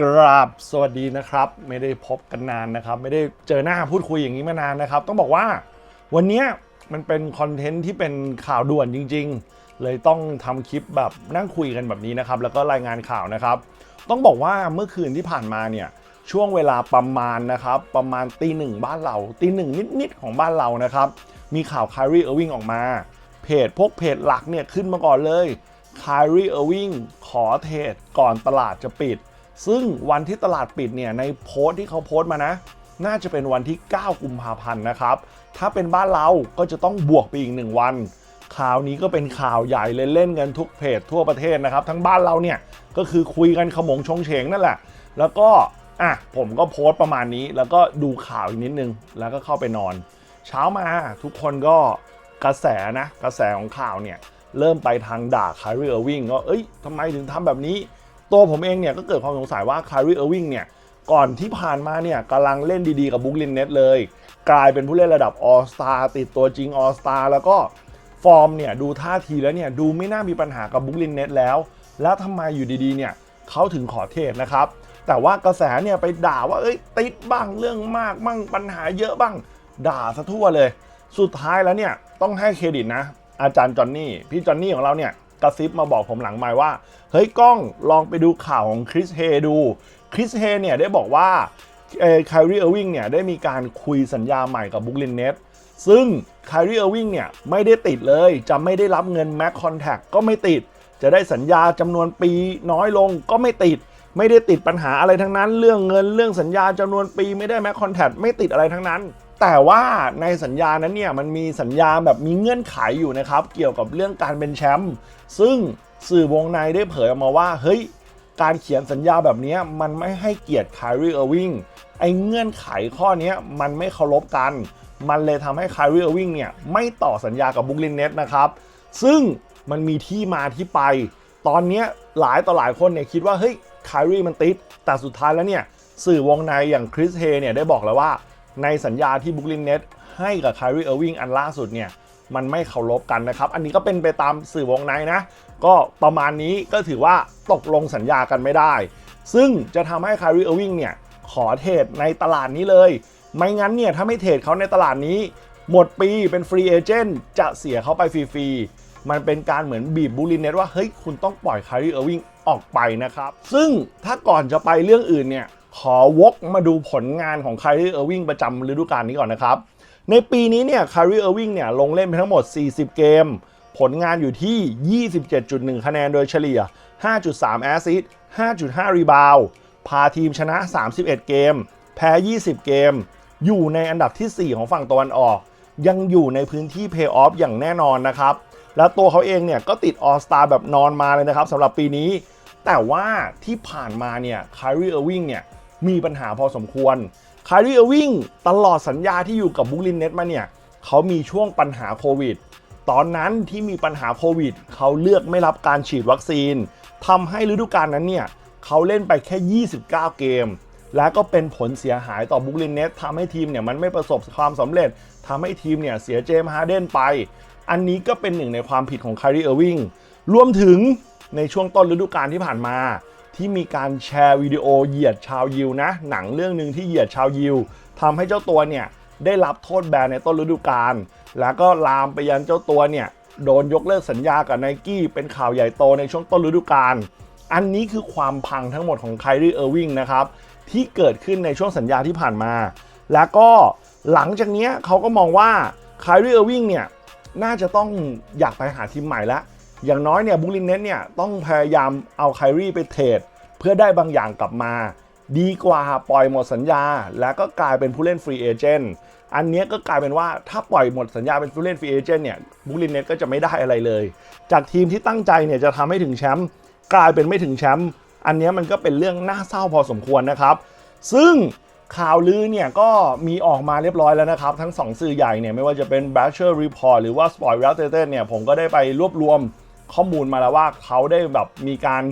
กราบสวัสดีนะครับ ไม่ได้พบกันนานนะครับ ไม่ได้เจอหน้าพูดคุยอย่างนี้มานานนะครับ ต้องบอกว่าวันนี้มันเป็นคอนเทนต์ที่เป็นข่าวด่วนจริง ๆ เลยต้องทำคลิปแบบนั่งคุยกันแบบนี้นะครับ แล้วก็รายงานข่าวนะครับ ต้องบอกว่าเมื่อคืนที่ผ่านมาเนี่ยช่วงเวลาประมาณนะครับ ประมาณตีหนึ่งบ้านเราตีหนึ่งนิดๆของบ้านเรานะครับ มีข่าวคารีเออร์วิงออกมา เพจพวกเพจหลักเนี่ยขึ้นมาก่อนเลยคารีเออร์วิงขอเทรดก่อนตลาดจะปิด ซึ่งวันที่ตลาดปิดเนี่ยในโพสต์ที่เขาโพสต์มานะ น่าจะเป็นวันที่ 9 กุมภาพันธ์นะครับ ถ้าเป็นบ้านเราก็จะต้องบวกไปอีก 1 วัน ข่าวนี้ก็เป็นข่าวใหญ่เลยเล่นกันทุกเพจทั่วประเทศนะครับ ทั้งบ้านเราเนี่ยก็คือคุยกันขมงชงเฉงนั่นแหละ แล้วก็อะผมก็โพสต์ประมาณนี้ แล้วก็ดูข่าวอีกนิดนึง แล้วก็เข้าไปนอน เช้ามาทุกคนก็กระแสนะกระแสของข่าวเนี่ยเริ่มไปทางด่าคาริเออร์วิงก็เอ้ยทำไมถึงทำแบบนี้ ตัวผมเองเนี่ยก็เกิดความสงสัยว่าคาริเออร์วิงเนี่ยก่อนที่ผ่านมาเนี่ยกำลังเล่นดีๆกับบุ๊กลินเน็ตเลย กลายเป็นผู้เล่นระดับออสตาติดตัวจริงออสตาแล้วก็ฟอร์มเนี่ยดูท่าทีแล้วเนี่ยดูไม่น่ามีปัญหากับบุ๊กลินเน็ตแล้ว แล้วทำไมอยู่ดีๆเนี่ยเขาถึงขอเทรดนะครับ แต่ว่ากระแสเนี่ยไปด่าว่าเอ้ยติดบ้างเรื่องมากบ้างปัญหาเยอะบ้าง ด่าซะทั่วเลย สุดท้ายแล้วเนี่ยต้องให้เครดิตนะ อาจารย์จอนนี่พี่จอนนี่ของเราเนี่ย กระซิบมาบอกผมหลังไมค์ว่า เฮ้ยกล้องลองไปดูข่าวของคริสเฮดู คริสเฮเนี่ยได้บอกว่าเอคารีเออร์วิงเนี่ยได้มีการคุยสัญญาใหม่กับบุ o ลินเน็ตซึ่งคารีเออร์วิงเนี่ยไม่ได้ติดเลย จะไม่ได้รับเงินแม็กคอนแทคก็ไม่ติด จะได้สัญญาจำนวนปีน้อยลงก็ไม่ติด ไม่ได้ติดปัญหาอะไรทั้งนั้น เรื่องเงินเรื่องสัญญาจำนวนปีไม่ได้แม็กคอนแทคไม่ติดอะไรทั้งนั้น แต่ว่าในสัญญานั้นเนี่ยมันมีสัญญาแบบมีเงื่อนไขอยู่นะครับ เกี่ยวกับเรื่องการเป็นแชมป์ซึ่งสื่อวงในได้เผยออกมาว่าเฮ้ยการเขียนสัญญาแบบนี้มันไม่ให้เกียรติค y รีเออร์วิงไอ้เงื่อนไขข้อนี้มันไม่เคารพกัน มันเลยทำให้ค y รีเออร์วิงเนี่ยไม่ต่อสัญญากับบุ o ลินเน็ตนะครับ ซึ่งมันมีที่มาที่ไป ตอนนี้หลายต่อหลายคนเนี่ยคิดว่าเฮ้ยค y รีมันติด แต่สุดท้ายแล้วเนี่ยสื่อวงในอย่างคริสเฮเนี่ยได้บอกแล้วว่า ในสัญญาที่บุ o ลินเน็ตให้กับค y รีเออร์วิงอันล่าสุดเนี่ยมันไม่เคารพกันนะครับ อันนี้ก็เป็นไปตามสื่อวงในนะ ก็ประมาณนี้ก็ถือว่าตกลงสัญญากันไม่ได้ ซึ่งจะทำให้คาริเออร์วิงเนี่ยขอเทรดในตลาดนี้เลย ไม่งั้นเนี่ยถ้าไม่เทรดเขาในตลาดนี้ หมดปีเป็นฟรีเอเจนต์จะเสียเขาไปฟรีๆ มันเป็นการเหมือนบีบบูลินเน็ตว่าเฮ้ยคุณต้องปล่อยคาริเออร์วิงออกไปนะครับ ซึ่งถ้าก่อนจะไปเรื่องอื่นเนี่ย ขอวกมาดูผลงานของคาริเออร์วิงประจำฤดูกาลนี้ก่อนนะครับ ในปีนี้เนี่ยคาริเออร์วิงเนี่ยลงเล่นไปทั้งหมด 40 เกม ผลงานอยู่ที่ 27.1 คะแนนโดยเฉลี่ย 5.3 แอสซิสต์5.5 รีบาว พาทีมชนะ 31 เกม แพ้ 20 เกม อยู่ในอันดับที่ 4 ของฝั่งตะวันออก ยังอยู่ในพื้นที่เพย์ออฟอย่างแน่นอนนะครับ แล้วตัวเขาเองเนี่ยก็ติดออสตาแบบนอนมาเลยนะครับสำหรับปีนี้ แต่ว่าที่ผ่านมาเนี่ยคาริเออร์วิงเนี่ย มีปัญหาพอสมควรคาริเออร์วิงตลอดสัญญาที่อยู่กับบุ o ลินเน็ตมาเนี่ยเขามีช่วงปัญหาโควิด ตอนนั้นที่มีปัญหาโควิดเขาเลือกไม่รับการฉีดวัคซีนทำให้ฤดูกาลนั้นเนี่ยเขาเล่นไปแค่ 29 เกม และก็เป็นผลเสียหายต่อบุ o ลินเน็ตทำให้ทีมเนี่ยมันไม่ประสบความสำเร็จทำให้ทีมเนี่ยเสียเจมส์ฮาร์เดนไป อันนี้ก็เป็นหนึ่งในความผิดของคาริเออร์วิงรวมถึงในช่วงต้นฤดูกาลที่ผ่านมา ที่มีการแชร์วิดีโอเหยียดชาวยิวนะ หนังเรื่องหนึ่งที่เหยียดชาวยิวทำให้เจ้าตัวเนี่ยได้รับโทษแบนในต้นฤดูกาลแล้วก็ลามไปยันเจ้าตัวเนี่ยโดนยกเลิกสัญญากับไนกี้เป็นข่าวใหญ่โตในช่วงต้นฤดูกาลอันนี้คือความพังทั้งหมดของไคลีเออร์วิงนะครับที่เกิดขึ้นในช่วงสัญญาที่ผ่านมา แล้วก็หลังจากนี้เขาก็มองว่าไคลีเออร์วิงเนี่ยน่าจะต้องอยากไปหาทีมใหม่แล้ว อย่างน้อยเนี่ยบุลินเน็ตเนี่ยต้องพยายามเอาไครี่ไปเทรดเพื่อได้บางอย่างกลับมา ดีกว่าปล่อยหมดสัญญา แล้วก็กลายเป็นผู้เล่นฟรีเอเจนต์อันนี้ก็กลายเป็นว่าถ้าปล่อยหมดสัญญาเป็นผู้เล่นฟรีเอเจนต์เนี่ยบุลินเน็ตก็จะไม่ได้อะไรเลย จากทีมที่ตั้งใจเนี่ยจะทำให้ถึงแชมป์กลายเป็นไม่ถึงแชมป์อันนี้มันก็เป็นเรื่องน่าเศร้าพอสมควรนะครับ ซึ่งข่าวลือเนี่ยก็มีออกมาเรียบร้อยแล้วนะครับ ทั้ง 2 สื่อใหญ่เนี่ยไม่ว่าจะเป็น b a c h e r Report หรือว่า Sport r e a l t e เนี่ยผมก็ได้ไปรวบรวม ข้อมูลมาแล้วว่าเขาได้แบบมีการ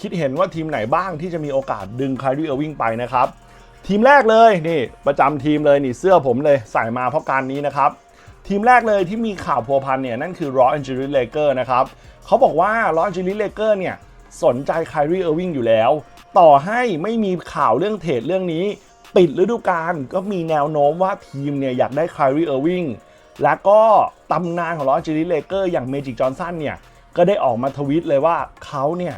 คิดเห็นว่าทีมไหนบ้างที่จะมีโอกาสดึงค y รีเออร์วิงไปนะครับ ทีมแรกเลยนี่ประจำทีมเลยนี่เสื้อผมเลยใส่มาเพราะการนี้นะครับ ทีมแรกเลยที่มีข่าวพัวพันเนี่ยนั่นคือ Raw Angeles Lakers นะครับเขาบอกว่า Raw Angeles Lakers เนี่ยสนใจค r รีเออร์วิงอยู่แล้ว ต่อให้ไม่มีข่าวเรื่องเทรดเรื่องนี้ ปิดฤดูกาลก็มีแนวโน้มว่าทีมเนี่ยอยากได้คารีเออร์วิงและก็ตำนานของลอสแอนเจลิสเลเกอร์อย่างเมจิกจอห์นสันเนี่ย ก็ได้ออกมาทวีตเลยว่าเขาเนี่ย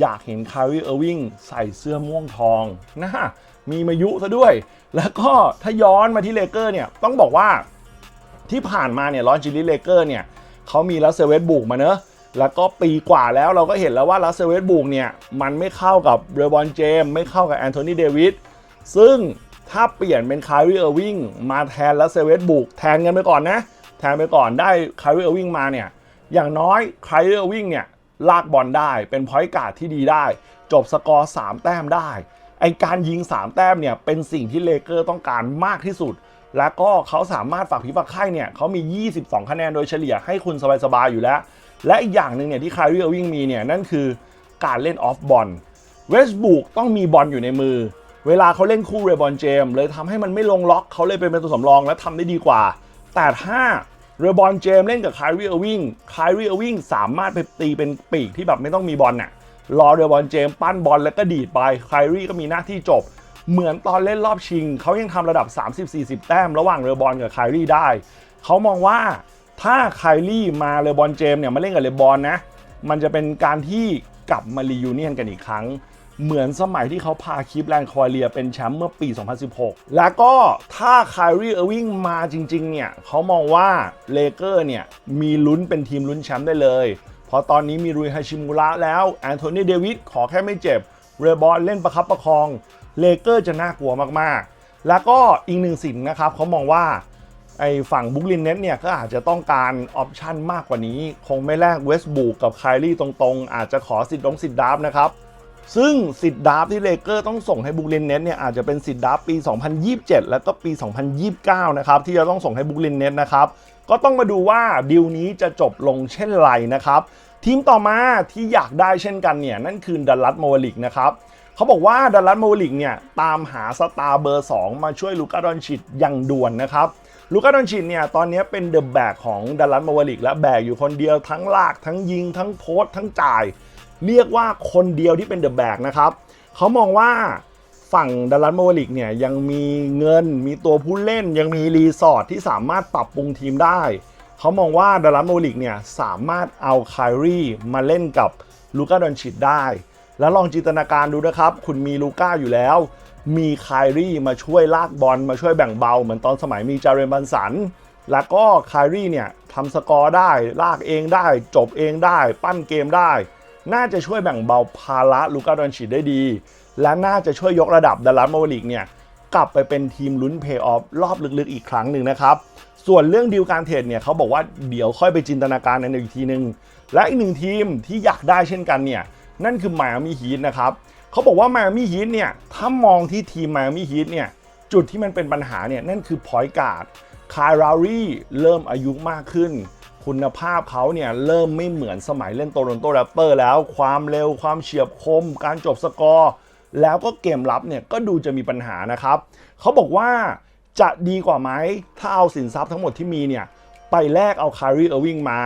อยากเห็นคารีเออร์วิงใส่เสื้อม่วงทองนะมีมายุซะด้วย แล้วก็ถ้าย้อนมาที่เลเกอร์เนี่ยต้องบอกว่าที่ผ่านมาเนี่ยลอนจิลิเลเกอร์เนี่ยเขามีลัสเซเวตบุกมาเนอะแล้วก็ปีกว่าแล้วเราก็เห็นแล้วว่าลัสเซเวตบุกเนี่ยมันไม่เข้ากับเรบอนเจมไม่เข้ากับแอนโทนีเดวิดซึ่งถ้าเปลี่ยนเป็นคาริเออร์วิงมาแทนลัสเซเวตบุกแทนกันไปก่อนนะ แทนไปก่อนได้คาริเออร์วิงมาเนี่ย อย่างน้อยไคาริเออร์วิ่งเนี่ย ลากบอลได้เป็นพอยต์การ์ดที่ดีได้ จบสกอร์ 3 แต้มได้ ไอการยิง 3 แต้มเนี่ย เป็นสิ่งที่เลเกอร์ต้องการมากที่สุด แล้วก็เขาสามารถฝากผีฝากไข่เนี่ยเขามี 22 คะแนนโดยเฉลี่ยให้คุณสบายๆอยู่แล้ว และอีกอย่างหนึ่งเนี่ยที่ไคาริเออร์วิ่งมีเนี่ยนั่นคือการเล่นออฟบอลเวสบุกต้องมีบอลอยู่ในมือ เวลาเขาเล่นคู่เรบอนเจมเลยทำให้มันไม่ลงล็อกเขาเลยเป็นประตูสำรองและทำได้ดีกว่า แต่ถ้า เรบอนเจมเล่นกับคาริเออร์วิงคาริเออร์วิงสามารถไปตีเป็นปีกที่แบบไม่ต้องมีบอลน่ะรอเรบอนเจมปั้นบอลแล้วก็ดีดไปคาริก็มีหน้าที่จบ เหมือนตอนเล่นรอบชิง เขายังทำระดับ 30-40 แต้มระหว่างเรบอลกับไคลรีได้ เขามองว่าถ้าไคลรีมาเรบอลเจมเนี่ยมาเล่นกับเรบอลนะ มันจะเป็นการที่กลับมารียูเนียนกันอีกครั้ง เหมือนสมัยที่เขาพาคีฟแลนด์ควาเลียเป็นแชมป์เมื่อปี 2016 แล้วก็ถ้าคลรี่เออร์วิงมาจริง ๆ เนี่ยเขามองว่าเลเกอร์เนี่ยมีลุ้นเป็นทีมลุ้นแชมป์ได้เลย เพราะตอนนี้มีรุยฮาชิมุระแล้วแอนโทนีเดวิดขอแค่ไม่เจ็บ เรบอลเล่นประคับประคองเลเกอร์จะน่ากลัวมากๆ แล้วก็อีกหนึ่งสิ่งนะครับเขามองว่าไอ้ฝั่งบุกลินเน็ตเนี่ยก็อาจจะต้องการออปชันมากกว่านี้ คงไม่แลกเวสบูกับไคลรี่ตรงๆ อาจจะขอสิทธิ์ดงสิทธิ์ดับนะครับ ซึ่งสิทธิ์ดับที่เลเกอร์ต้องส่งให้บุกลินเน็ตเนี่ยอาจจะเป็นสิทธิ์ดับปี 2027 แล้วก็ปี 2029 นะครับที่จะต้องส่งให้บุกลินเน็ตนะครับก็ต้องมาดูว่าดีลนี้จะจบลงเช่นไรนะครับ ทีมต่อมาที่อยากได้เช่นกันเนี่ยนั่นคือดัลลัสโมวลิกนะครับเขาบอกว่าดัลลัสโมวลิกเนี่ยตามหาสตาร์เบอร์ 2 มาช่วยลูก้าดอนชิดอย่างด่วนนะครับลูก้าดอนชิดเนี่ยตอนนี้เป็นเดอะแบกของดัลลัสโมวลิกและแบกอยู่คนเดียวทั้งลากทั้งยิงทั้งโพสทั้งจ่าย เรียกว่าคนเดียวที่เป็นเดอะแบกนะครับเขามองว่าฝั่งดัลลัสโมวลิกเนี่ยยังมีเงินมีตัวผู้เล่น ยังมีรีสอร์ทที่สามารถปรับปรุงทีมได้เขามองว่าดัลลัสโมวลิกเนี่ยสามารถเอาไคลรี่มาเล่นกับลูก้าดอนชิดได้ แล้วลองจินตนาการดูนะครับ คุณมีลูก้าอยู่แล้ว มีไคลรี่มาช่วยลากบอลมาช่วยแบ่งเบา เหมือนตอนสมัยมีจาเรนบันสัน แล้วก็ไคลรี่เนี่ยทำสกอร์ได้ลากเองได้ จบเองได้ ปั้นเกมได้ น่าจะช่วยแบ่งเบาภาระลูก้าดอนชิดได้ดี และน่าจะช่วยยกระดับดัลลัสมาเวลิกเนี่ยกลับไปเป็นทีมลุ้นเพย์ออฟรอบลึกๆอีกครั้งหนึ่งนะครับส่วนเรื่องดีลการเทรดเนี่ยเขาบอกว่าเดี๋ยวค่อยไปจินตนาการในอีกทีหนึ่งและอีกหนึ่งทีมที่อยากได้เช่นกันเนี่ยนั่นคือไมอามี่ฮีทนะครับเขาบอกว่าไมอามี่ฮีทเนี่ยถ้ามองที่ทีมไมอามี่ฮีทเนี่ยจุดที่มันเป็นปัญหาเนี่ยนั่นคือพอยการ์ดคายรารีเริ่มอายุมากขึ้น คุณภาพเขาเนี่ยเริ่มไม่เหมือนสมัยเล่นโตลอนโตแรปเตอร์แล้ว ความเร็วความเฉียบคม การจบสกอร์แล้วก็เกมรับเนี่ยก็ดูจะมีปัญหานะครับ เขาบอกว่าจะดีกว่าไหมถ้าเอาสินทรัพย์ทั้งหมดที่มีเนี่ยไปแลกเอาคารีเออร์วิงมา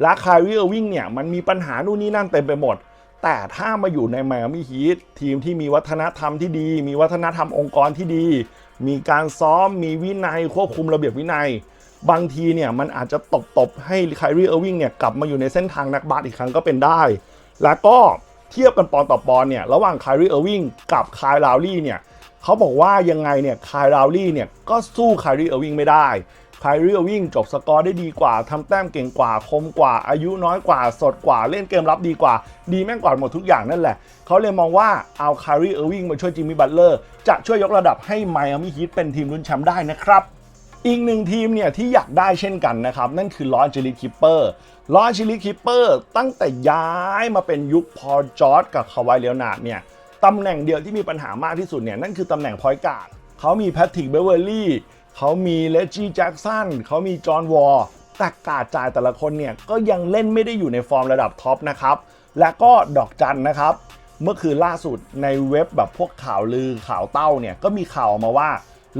และคารีเออร์วิงเนี่ยมันมีปัญหานู่นนี่นั่นเต็มไปหมด แต่ถ้ามาอยู่ในไมอามี่ฮีททีมที่มีวัฒนธรรมที่ดี มีวัฒนธรรมองค์กรที่ดี มีการซ้อมมีวินัยควบคุมระเบียบวินัย บางทีเนี่ยมันอาจจะตบตบๆให้ไครีเออร์วิงเนี่ยกลับมาอยู่ในเส้นทางนักบาสอีกครั้งก็เป็นได้ แล้วก็เทียบกันปอนต่อปอนเนี่ยระหว่างไครีเออร์วิงกับคายลาวลี่เนี่ยเขาบอกว่ายังไงเนี่ยคายลาวลี่เนี่ยก็สู้ไครีเออร์วิงไม่ได้ไครีเออร์วิงจบสกอร์ได้ดีกว่าทำแต้มเก่งกว่าคมกว่า อายุน้อยกว่า สดกว่าเล่นเกมรับดีกว่า ดีแม่งกว่าหมดทุกอย่างนั่นแหละเขาเลยมองว่าเอาคารีเออร์วิงมาช่วยจิมมี่บัตเลอร์จะช่วยยกระดับให้ไมอามี่ฮีทเป็นทีมลุ้นแชมป์ได้นะครับ อีกหนึ่งทีมเนี่ยที่อยากได้เช่นกันนะครับ นั่นคือลอจิลิคิปเปอร์ลอจิลิคิปเปอร์ตั้งแต่ย้ายมาเป็นยุคพอจอร์ดกับคาวายเลโอนาดเนี่ยตำแหน่งเดียวที่มีปัญหามากที่สุดเนี่ยนั่นคือตำแหน่งพอยการ์ดเขามีแพทริกเบเวอร์ลี่เขามีเลจี้แจ็กสันเขามีจอห์นวอร์แต่การดจ่ายแต่ละคนเนี่ยก็ยังเล่นไม่ได้อยู่ในฟอร์มระดับท็อปนะครับและก็ดอกจันนะครับ เมื่อคืนล่าสุดในเว็บแบบพวกข่าวลือข่าวเต้าเนี่ยก็มีข่าวออกมาว่า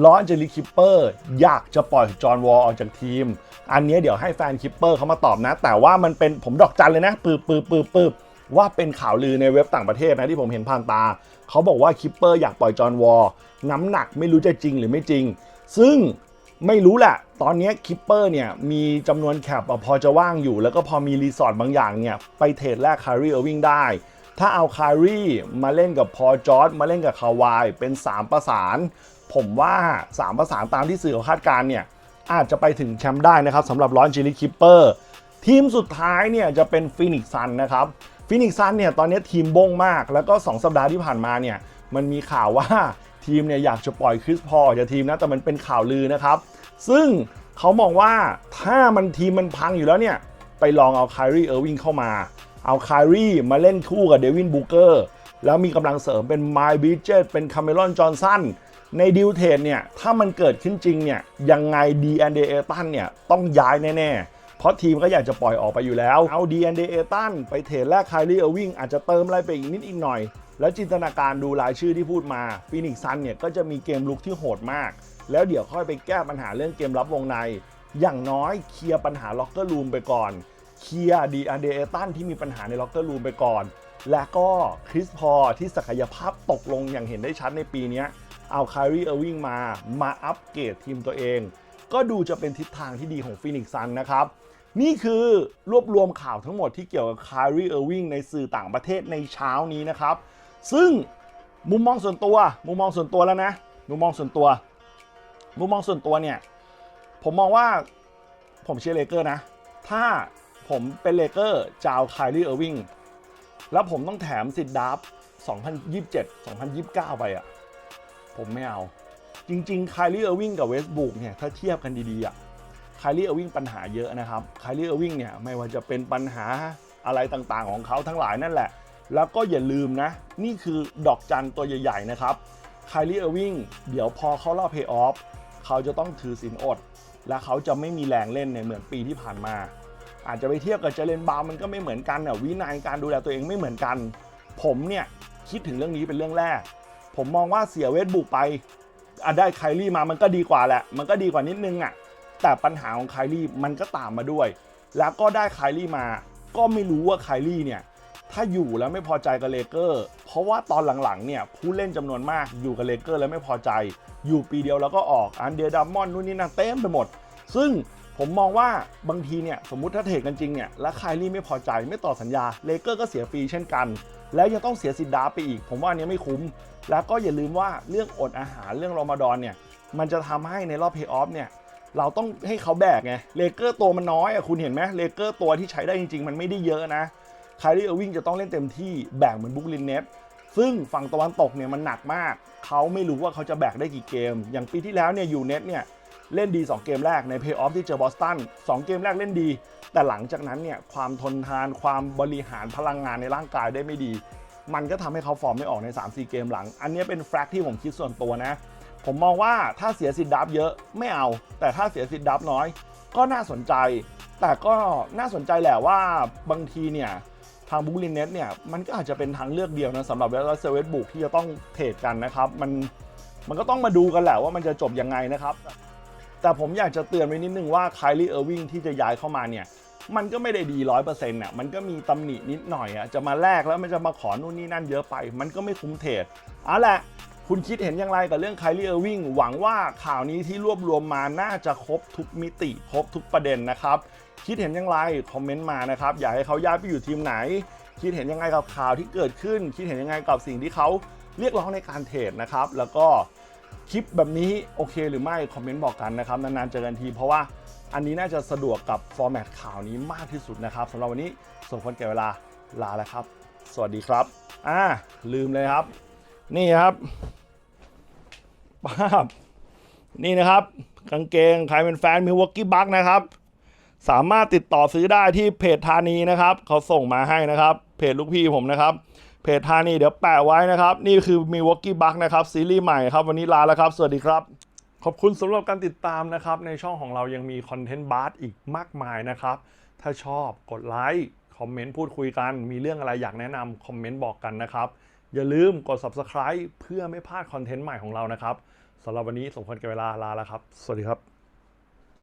ลอนเจลิคิปเปอร์อยากจะปล่อยจอห์นวอลออกจากทีม อันนี้เดี๋ยวให้แฟนคิปเปอร์เขามาตอบนะ แต่ว่ามันเป็นผมดอกจันเลยนะปืบปืบปืบปืบว่าเป็นข่าวลือในเว็บต่างประเทศนะที่ผมเห็นผ่านตา เขาบอกว่าคิปเปอร์อยากปล่อยจอห์นวอลน้ำหนักไม่รู้จะจริงหรือไม่จริง ซึ่งไม่รู้แหละ ตอนนี้คิปเปอร์เนี่ยมีจำนวนแคปพอจะว่างอยู่ แล้วก็พอมีรีสอร์ทบางอย่างเนี่ยไปเทรดแลกคารีเออร์วิ่งได้ ถ้าเอาคารีมาเล่นกับพอจอร์ดมาเล่นกับคาวายเป็น 3 ประสาน ผมว่า 3 ประสานตามที่สื่อคาดการณ์เนี่ย อาจจะไปถึงแชมป์ได้นะครับสำหรับลอนจิลิคิปเปอร์ทีมสุดท้ายเนี่ยจะเป็นฟินิกซันนะครับฟินิกซันเนี่ยตอนนี้ทีมบงมาก แล้วก็ 2 สัปดาห์ที่ผ่านมาเนี่ยมันมีข่าวว่าทีมเนี่ยอยากจะปล่อยคริสพอจากทีมนะแต่มันเป็นข่าวลือนะครับ ซึ่งเขามองว่าถ้ามันทีมมันพังอยู่แล้วเนี่ยไปลองเอาไครีเออร์วิงเข้ามา เอาไครีมาเล่นคู่กับเดวินบูเกอร์แล้วมีกำลังเสริมเป็นไมล์บิเจตเป็นคาเมรอนจอห์นสันในดิวเทรดเนี่ย ถ้ามันเกิดขึ้นจริงเนี่ย ยังไงดีแอนเดเอตันเนี่ย ต้องย้ายแน่ ๆ เพราะทีมก็อยากจะปล่อยออกไปอยู่แล้ว เอาดีแอนเดเอตันไปเทรดแลกไคลี่เออร์วิงอาจจะเติมอะไรไปอีกนิดอีกหน่อย แล้วจินตนาการดูรายชื่อที่พูดมาฟีนิกซันเนี่ย ก็จะมีเกมลุกที่โหดมาก แล้วเดี๋ยวค่อยไปแก้ปัญหาเรื่องเกมรับวงใน อย่างน้อยเคลียร์ปัญหาล็อกเกอร์รูมไปก่อน เคลียร์ดีอันเดเอตันที่มีปัญหาในล็อกเกอร์รูมไปก่อน และก็คริสพอที่ศักยภาพตกลงอย่างเห็นได้ชัดในปีนี้เอาคารีเออร์วิงมามาอัปเกรดทีมตัวเอง ก็ดูจะเป็นทิศทางที่ดีของฟีนิกซ์ซันนะครับ นี่คือรวบรวมข่าวทั้งหมดที่เกี่ยวกับคารีเออร์วิงในสื่อต่างประเทศในเช้านี้นะครับ ซึ่งมุมมองส่วนตัว มุมมองส่วนตัวแล้วนะ มุมมองส่วนตัว มุมมองส่วนตัวเนี่ย ผมมองว่าผมเชียร์เลเกอร์นะ ถ้า ผมเป็นเลเกอร์จะเอาคารีเออร์วิงแล้วผมต้องแถมสิทธิ์ดับ2027 2029 ไปอะผมไม่เอา จริงๆไคลี่เออร์วิงกับเวสบุกเนี่ย ถ้าเทียบกันดีๆอะไคลี่เออร์วิงปัญหาเยอะนะครับไคลี่เออร์วิงเนี่ยไม่ว่าจะเป็นปัญหาอะไรต่างๆของเขาทั้งหลายนั่นแหละ แล้วก็อย่าลืมนะ นี่คือดอกจันตัวใหญ่ๆนะครับไคลี่เออร์วิงเดี๋ยวพอเขารอบเพย์ออฟเขาจะต้องถือสินอด และเขาจะไม่มีแรงเล่นในเหมือนปีที่ผ่านมา อาจจะไปเทียบกับเจเลนบาร์มันก็ไม่เหมือนกันอะวินัยการดูแลตัวเองไม่เหมือนกัน ผมเนี่ยคิดถึงเรื่องนี้เป็นเรื่องแรก ผมมองว่าเสียเวทบุกไปอได้ไคลี่มามันก็ดีกว่าแหละ มันก็ดีกว่านิดนึงอะแต่ปัญหาของไคลี่มันก็ตามมาด้วย แล้วก็ได้ไคลี่มา ก็ไม่รู้ว่าไคลี่เนี่ยถ้าอยู่แล้วไม่พอใจกับเลเกอร์ เพราะว่าตอนหลังๆเนี่ยผู้เล่นจำนวนมากอยู่กับเลเกอร์แล้วไม่พอใจ อยู่ปีเดียวแล้วก็ออกอันเดอร์ดัมมอนนู่นนี่นั่นเต็มไปหมด ซึ่ง ผมมองว่าบางทีเนี่ยสมมุติถ้าเทรดกันจริงเนี่ยแล้วไคลี่ไม่พอใจไม่ต่อสัญญาเลเกอร์ก็เสียฟรีเช่นกัน แล้วยังต้องเสียสิทธิ์ดาไปอีก ผมว่าอันนี้ไม่คุ้ม แล้วก็อย่าลืมว่าเรื่องอดอาหารเรื่องรอมฎอนเนี่ยมันจะทำให้ในรอบเพย์ออฟเนี่ยเราต้องให้เขาแบกไงเลเกอร์ตัวมันน้อยอะคุณเห็นไหมเลเกอร์ตัวที่ใช้ได้จริง ๆ มันไม่ได้เยอะนะไคลี่เออร์วิงจะต้องเล่นเต็มที่แบกเหมือนบุกลินเน็ตซึ่งฝั่งตะวันตกเนี่ยมันหนักมาก เขาไม่รู้ว่าเขาจะแบกได้กี่เกม อย่างปีที่แล้วเนี่ยยูเนตเนี่ย เล่นดี 2 เกมแรกในเพย์ออฟที่เจอบอสตัน2 เกมแรกเล่นดี แต่หลังจากนั้นเนี่ยความทนทานความบริหารพลังงานในร่างกายได้ไม่ดี มันก็ทำให้เขาฟอร์มไม่ออกใน 3-4 เกมหลัง อันนี้เป็นแฟกต์ที่ผมคิดส่วนตัวนะ ผมมองว่าถ้าเสียสิทธิ์ดับเยอะไม่เอา แต่ถ้าเสียสิทธิ์ดับน้อย ก็น่าสนใจ แต่ก็น่าสนใจแหละว่าบางทีเนี่ยทางบุกลินเน็ตเนี่ยมันก็อาจจะเป็นทางเลือกเดียวนะสำหรับเวลาเซเวตบุกที่จะต้องเทรดกันนะครับ มันมันก็ต้องมาดูกันแหละว่ามันจะจบยังไงนะครับ แต่ผมอยากจะเตือนไว้นิดนึงว่าไคลี่เออร์วิงที่จะย้ายเข้ามาเนี่ยมันก็ไม่ได้ดีร้อยเปอร์เซ็นต์น่ะมันก็มีตำหนินิดหน่อยอะจะมาแลกแล้วมันจะมาขอนู่นนี่นั่นเยอะไป มันก็ไม่คุ้มเทรดเอาละคุณคิดเห็นอย่างไรกับเรื่องไคลี่เออร์วิงหวังว่าข่าวนี้ที่รวบรวมมาน่าจะครบทุกมิติครบทุกประเด็นนะครับ คิดเห็นอย่างไรคอมเมนต์มานะครับ อยากให้เขาย้ายไปอยู่ทีมไหน คิดเห็นยังไงกับข่าวที่เกิดขึ้น คิดเห็นยังไงกับสิ่งที่เขาเรียกร้องในการเทรดนะครับ แล้วก็ คลิปแบบนี้โอเคหรือไม่คอมเมนต์บอกกันนะครับนานๆเจอกันทีเพราะว่าอันนี้น่าจะสะดวกกับฟอร์แมตข่าวนี้มากที่สุดนะครับสำหรับวันนี้สมควรแก่เวลาลาแล้วครับ สวัสดีครับอ่าลืมเลยครับ นี่ครับป้าบนี่นะครับ กางเกงใครเป็นแฟนมิวอกกี้บักนะครับ สามารถติดต่อซื้อได้ที่เพจธานีนะครับ เขาส่งมาให้นะครับ เพจลูกพี่ผมนะครับ เพจธานีเดี๋ยวแปะไว้นะครับ นี่คือมีวอกกี้บักนะครับ ซีรีส์ใหม่ครับ วันนี้ลาแล้วครับ สวัสดีครับ ขอบคุณสำหรับการติดตามนะครับ ในช่องของเรายังมีคอนเทนต์บาร์อีกมากมายนะครับ ถ้าชอบกดไลค์คอมเมนต์พูดคุยกัน มีเรื่องอะไรอยากแนะนำคอมเมนต์บอกกันนะครับ อย่าลืมกด subscribe เพื่อไม่พลาดคอนเทนต์ใหม่ของเรานะครับสำหรับวันนี้สมควรแก่เวลาลาแล้วครับ สวัสดีครับ